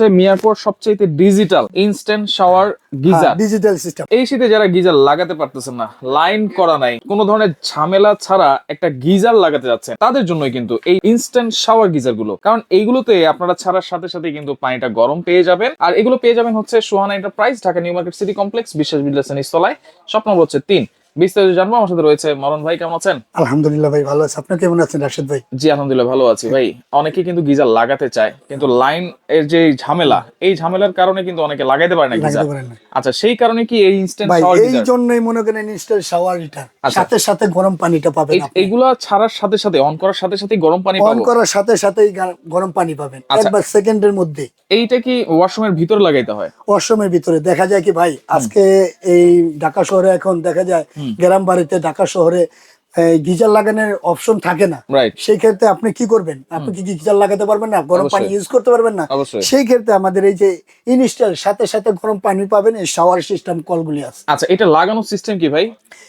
হচ্ছে মিয়াকোর সবচেয়ে digital instant shower geyser digital system এই শীতে যারা গিজার লাগাতে পারতেছেন না লাইন করা নাই কোনো ধরনের ঝামেলা ছাড়া একটা গিজার লাগাতে যাচ্ছেন তাদের জন্যই কিন্তু এই ইনস্ট্যান্ট শাওয়ার গিজারগুলো কারণ এইগুলোতে আপনারা ছাড়ার সাথে সাথে কিন্তু পানিটা গরম পেয়ে যাবেন। আর এগুলো পেয়ে যাবেন হচ্ছে Sohana enterprise Dhaka New Market City Complex Biswas builders নিস্তলায় স্বপ্ন নম্বর হচ্ছে তিন। বিস্তারিত জানব আমার সাথে রয়েছে মরণ ভাই কেমন আছেন? আলহামদুলিল্লাহ ভাই ভালো আছে। আপনি কেমন আছেন রাশেদ ভাই? জি আলহামদুলিল্লাহ ভালো আছি ভাই। অনেকে কিন্তু গিজার লাগাতে চায় কিন্তু লাইন এর যে ঝামেলা এই ঝামেলার কারণে কিন্তু অনেকে লাগাইতে পারে না গিজার আচ্ছা সেই কারণে কি এই ইনস্ট্যান্ট শাওয়ার এই জন্যই মনে করেন ইনস্টল শাওয়ার আচ্ছা। সাথে সাথে গরম পানিটা পাবেন এইগুলা ছাড়ার সাথে সাথে অন করার সাথে সাথে গরম পানি অন করার সাথে সাথেই গরম পানি পাবেন। আচ্ছা। একবার সেকেন্ডের মধ্যে। এইটা কি ওয়াশরুমের ভিতরে লাগাইতে হয়? ওয়াশরুমের ভিতরে। দেখা যায় কি ভাই আজকে এই ঢাকা শহরে এখন দেখা যায় গ্রাম বাড়িতে ঢাকা শহরে গিজার লাগানোর অপশন থাকে না। সেই ক্ষেত্রে আপনি কি করবেন? আপনি কি গিজার লাগাতে পারবেন না? গরম পানি ইউজ করতে পারবেন না? সেই ক্ষেত্রে আমাদের এই যে ইনস্টল সাথে সাথে গরম পানি পাবেন এই শাওয়ার সিস্টেম কলগুলি আছে। আচ্ছা এটা লাগানোর সিস্টেম কি ভাই?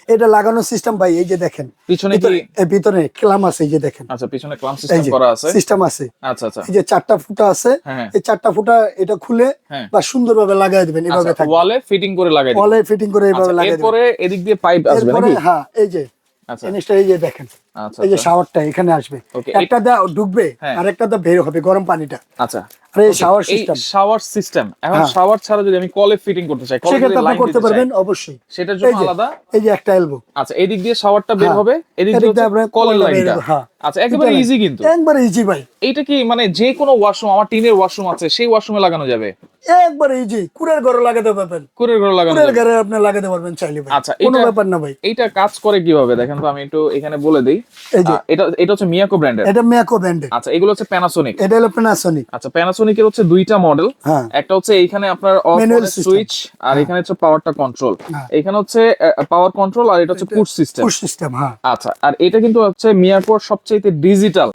এটা লাগানোর সিস্টেম ভাই এই যে দেখেন। পিছনে কি ভিতরে- এই ভিতরে ক্লাম আছে এই যে দেখেন। আচ্ছা পিছনে ক্লাম সিস্টেম করা আছে। সিস্টেম আছে। আচ্ছা আচ্ছা। এই যে চারটা ফুটা আছে হ্যাঁ এই চারটা ফুটা এটা খুলে হ্যাঁ। বা সুন্দরভাবে লাগাই দিবেন এভাবে আচ্ছা থাকবে ওয়ালে ফিটিং করে লাগাই দিবেন। ওয়ালে ফিটিং করে এইভাবে আচ্ছা, লাগাই দিবেন। এরপরে এদিক দিয়ে পাইপ আসবে নাকি? হ্যাঁ এই যে জিনিসটা এই যে দেখেন আচ্ছা এই যে আচ্ছা, শাওয়ারটা এখানে আসবে। একটা দা ঢুকবে হ্যাঁ। আর একটা দা বের হবে গরম পানিটা। আচ্ছা। আর এই শাওয়ার সিস্টেম শাওয়ার সিস্টেম এখন হ্যাঁ। শাওয়ার ছাড়া যদি আমি কলে ফিটিং করতে চাই কলে সেক্ষেত্রে আপনি করতে পারবেন অবশ্যই। সেটার জন্য আলাদা? এই যে একটা এলবো আচ্ছা এদিক দিয়ে শাওয়ারটা বের হ্যাঁ। হবে এদিক দিয়ে কলের লাইনটা হ্যাঁ। আচ্ছা একেবারে ইজি কিন্তু। একবারে ইজি ভাই। এইটা কি মানে যে কোনো ওয়াশরুম আমার টিনের ওয়াশরুম আছে সেই ওয়াশরুমে লাগানো যাবে? একবারে ইজি কুড়ের ঘরে লাগাতে পারবেন। কুরের ঘরে লাগানো ঘরে আপনি লাগাতে পারবেন চাইলে ভাই। আচ্ছা, কোনো ব্যাপার না ভাই। এইটা কাজ করে কীভাবে? দেখেন তো আমি একটু এখানে বলে দিই। এটা এটা হচ্ছে মিয়াকো ব্র্যান্ডের এটা ম্যাকো ব্র্যান্ডের আচ্ছা এগুলো হচ্ছে প্যানাসোনিক এটা হলো প্যানাসোনিক আচ্ছা হচ্ছে দুইটা মডেল হ্যাঁ। একটা হচ্ছে এইখানে আপনার অফ সুইচ আর এখানে হচ্ছে পাওয়ারটা কন্ট্রোল হ্যাঁ। এখানে হচ্ছে পাওয়ার কন্ট্রোল আর এটা হচ্ছে পুশ সিস্টেম পুশ সিস্টেম হ্যাঁ। আচ্ছা আর এটা কিন্তু হচ্ছে মিয়াকোর সবচেয়ে digital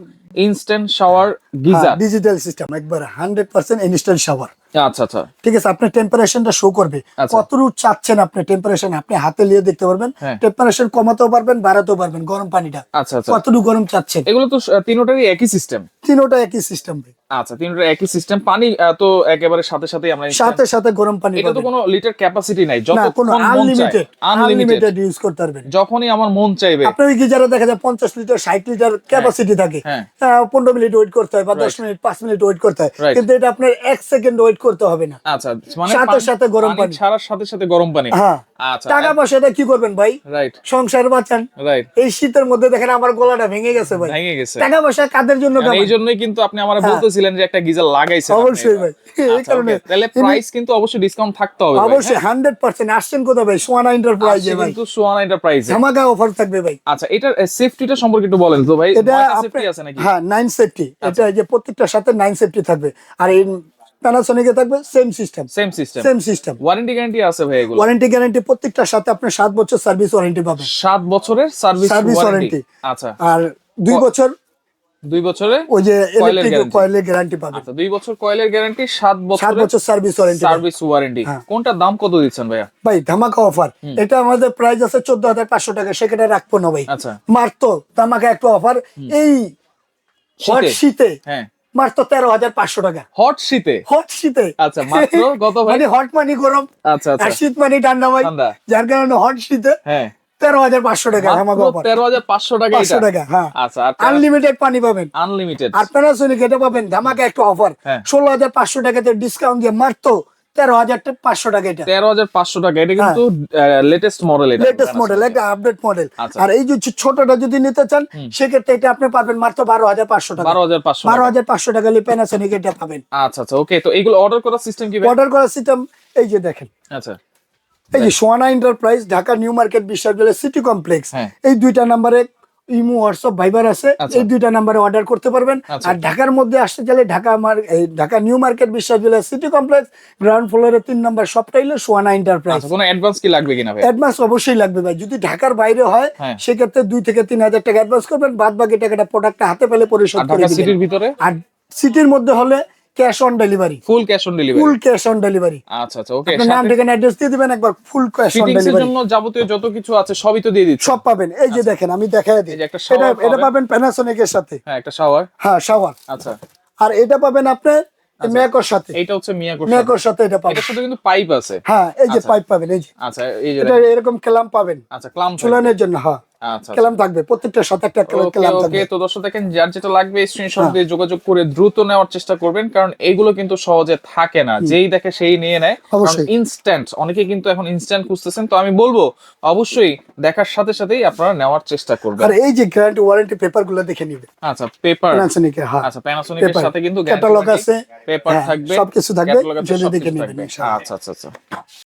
instant shower geyser digital system একবার হান্ড্রেড পার্সেন্ট ইনস্ট্যান্ট শাওয়ার আচ্ছা আচ্ছা। ঠিক আছে আপনি টেম্পারেচারটা শো করবে। আচ্ছা। কতটুকু চাচ্ছেন আপনি টেম্পারেচার আপনি হাতে নিয়ে দেখতে পারবেন। টেম্পারেশন টেম্পারেচার কমাতেও পারবেন বাড়াতেও পারবেন গরম পানিটা। আচ্ছা আচ্ছা। কতটুকু গরম চাচ্ছেন? এগুলো তো তিনোটারই একই সিস্টেম তিনোটা একই সিস্টেম আচ্ছা তিনটা একই সিস্টেম পানি তো একেবারে সাথে সাথে আমরা সাথে সাথে গরম পানি এটা তো কোনো লিটার ক্যাপাসিটি নাই যতক্ষণ আনলিমিটেড আনলিমিটেড ইউজ করতে পারবেন। যখনই আমার মন চাইবে। আপনার কি যারা দেখা যায় পঞ্চাশ লিটার ষাট লিটার ক্যাপাসিটি থাকে। হ্যাঁ। আহ, পনেরো মিনিট ওয়েট করতে হয় বা দশ Right. মিনিট পাঁচ মিনিট ওয়েট করতে হয়। কিন্তু এটা আপনার এক সেকেন্ড ওয়েট করতে হবে না। আচ্ছা মানে সাথে সাথে গরম পানি। ছাড়ার সাথে সাথে গরম পানি। হ্যাঁ। টাকা পয়সাটা কি করবেন ভাই? সংসার বাঁচান। রাইট এই শীতের মধ্যে দেখেন আমার গলাটা ভেঙে গেছে ভাই। ভেঙে গেছে। টাকা পয়সা কাদের জন্য এই জন্যই কিন্তু আপনি আমার হ্যাঁ। বলতেছিলেন যে একটা গিজার লাগাইছেন অবশ্যই ভাই। এই আচ্ছা, কারণে তাহলে প্রাইস কিন্তু অবশ্যই ডিসকাউন্ট থাকতে হবে অবশ্যই হান্ড্রেড পার্সেন্ট আসছেন কোথায় ভাই? সোয়ানা হ্যাঁ? এন্টারপ্রাইজে ভাই। কিন্তু সোয়ানা এন্টারপ্রাইজে ধামাকা অফার থাকবে ভাই। আচ্ছা এটার সেফটিটা সম্পর্কে একটু বলেন তো ভাই। এটা সেফটি আছে নাকি? হ্যাঁ নাইন সেফটি আচ্ছা। এটা যে প্রত্যেকটার সাথে নাইন সেফটি থাকবে। আর এই প্যানাসোনিকে থাকবে same system same system same system warranty guarantee আছে ভাই এগুলো। ওয়ারেন্টি গ্যারান্টি প্রত্যেকটার সাথে আপনি সাত বছর সার্ভিস ওয়ারেন্টি পাবেন। সাত বছরের সার্ভিস Service ওয়ারেন্টি আচ্ছা। আর দুই ক- বছর দুই বছরে ওই যে ইলেকট্রিক কয়েলের গ্যারান্টি পাবেন। আচ্ছা দুই বছর কয়েলের গ্যারান্টি সাত সাত বছরের বছর সার্ভিস ওয়ারেন্টি সার্ভিস ওয়ারেন্টি। কোনটার দাম কত দিচ্ছেন ভাইয়া? ভাই ধামাকা অফার এটা আমাদের প্রাইস আছে চোদ্দ হাজার পাঁচশো টাকা সেখানে রাখব না ভাই। আচ্ছা। মারতো ধামাকা একটা অফার এই? শীতে। হ্যাঁ। মারতো তেরো হাজার পাঁচশো টাকা। হট শীতে? হট শীতে। আচ্ছা মাত্র গত মানে হট মানি গরম আচ্ছা আচ্ছা। আর শীত মানে ঠান্ডা ভাই। যার কারণে হট শীতে হ্যাঁ। তেরো হাজার পাঁচশো টাকা তেরো হাজার পাঁচশো টাকা পাঁচশো টাকা হ্যাঁ। আচ্ছা আনলিমিটেড পানি পাবেন। আনলিমিটেড আর প্যানাসোনিক এটা পাবেন। ধামাকা একটা অফার হ্যাঁ। ষোলো হাজার পাঁচশো টাকাতে ডিসকাউন্ট দিয়ে মারতো তেরো হাজার পাঁচশো টাকা এটা। তেরো হাজার পাঁচশো টাকা। এটা কিন্তু লেটেস্ট মডেল লেটেস্ট মডেল একটা আপডেট মডেল আচ্ছা। আর এই যে ছোটটা যদি নিতে চান সেক্ষেত্রে এটা আপনি পাবেন মাত্র বারো হাজার পাঁচশো টাকা। বারো হাজার পাঁচশো বারো হাজার পাঁচশো টাকা নিয়ে প্যানাসোনিক এটা পাবেন। আচ্ছা আচ্ছা ওকে তো এগুলো অর্ডার করার সিস্টেম কি অর্ডার করার সিস্টেম এই যে দেখেন। আচ্ছা। এই যে Sohana enterprise Dhaka New Market বিশ্ববিদ্যালয় সিটি কমপ্লেক্স হ্যাঁ। এই দুইটা নাম্বারে ইমো হোয়াটসঅ্যাপ ভাইবার আছে আচ্ছা। এই দুইটা নাম্বারে অর্ডার করতে পারবেন। আচ্ছা। আর ঢাকার মধ্যে আসতে চাইলে ঢাকা ঢাকা নিউ মার্কেট বিশ্ববিদ্যালয় সিটি কমপ্লেক্স গ্রাউন্ড ফ্লোরের তিন নাম্বার সবটাই হলো সোয়ানা এন্টারপ্রাইজ আচ্ছা কোনো অ্যাডভান্স কি লাগবে কিনা অ্যাডভান্স অবশ্যই লাগবে ভাই। যদি ঢাকার বাইরে হয় হ্যাঁ। সেক্ষেত্রে দুই থেকে তিন হাজার টাকা অ্যাডভান্স করবেন। বাদ বাকি টাকাটা প্রোডাক্টটা হাতে পেলে পরিশোধ করে দিবেন। আর সিটির মধ্যে হলে cash on delivery full cash on delivery full cash on delivery আচ্ছা আচ্ছা ওকে আপনার নাম ঠিকানা অ্যাড্রেস দিয়ে দিবেন একবার ফুল ক্যাশ অন ডেলিভারি জন্য যাবতীয় যত কিছু আছে সবই তো দিয়ে দিচ্ছে। সব পাবেন। এই যে দেখেন আমি দিই। এটা এটা পাবেন। পাবেন প্যানাসোনিকের সাথে। হ্যাঁ একটা শাওয়ার হ্যাঁ শাওয়ার আচ্ছা। আর এটা পাবেন আপনার মেয়াকোর সাথে। এইটা হচ্ছে মিয়াকোর মেয়াকোর সাথে এটা পাবেন। এটা শুধু কিন্তু পাইপ আছে। হ্যাঁ এই যে আচ্ছা। পাইপ পাবেন এই যে। আচ্ছা এই যে এটা এরকম ক্লাম পাবেন। আচ্ছা ক্লাম চুলানোর জন্য হ্যাঁ। আচ্ছা থাকবে প্রত্যেকটার সাথে একটা ওকে থাকবে। তো দর্শক দেখেন যার যেটা লাগবে স্ক্রিনশট হ্যাঁ। দিয়ে যোগাযোগ করে দ্রুত নেওয়ার চেষ্টা করবেন কারণ এইগুলো কিন্তু সহজে থাকে না। যেই দেখে সেই নিয়ে নেয়। ইনস্ট্যান্ট অনেকে কিন্তু এখন ইনস্ট্যান্ট খুঁজতেছেন তো আমি বলব অবশ্যই দেখার সাথে সাথেই আপনারা নেওয়ার চেষ্টা করবেন। আর এই যে গ্যারান্টি ওয়ারেন্টি পেপারগুলো দেখে নিবে। আচ্ছা পেপার প্যানাসোনিকের হ্যাঁ। আচ্ছা প্যানাসোনিকের সাথে কিন্তু catalog আছে, পেপার হ্যাঁ, থাকবে সবকিছু থাকবে, যদি দেখে নেবেন আচ্ছা আচ্ছা আচ্ছা।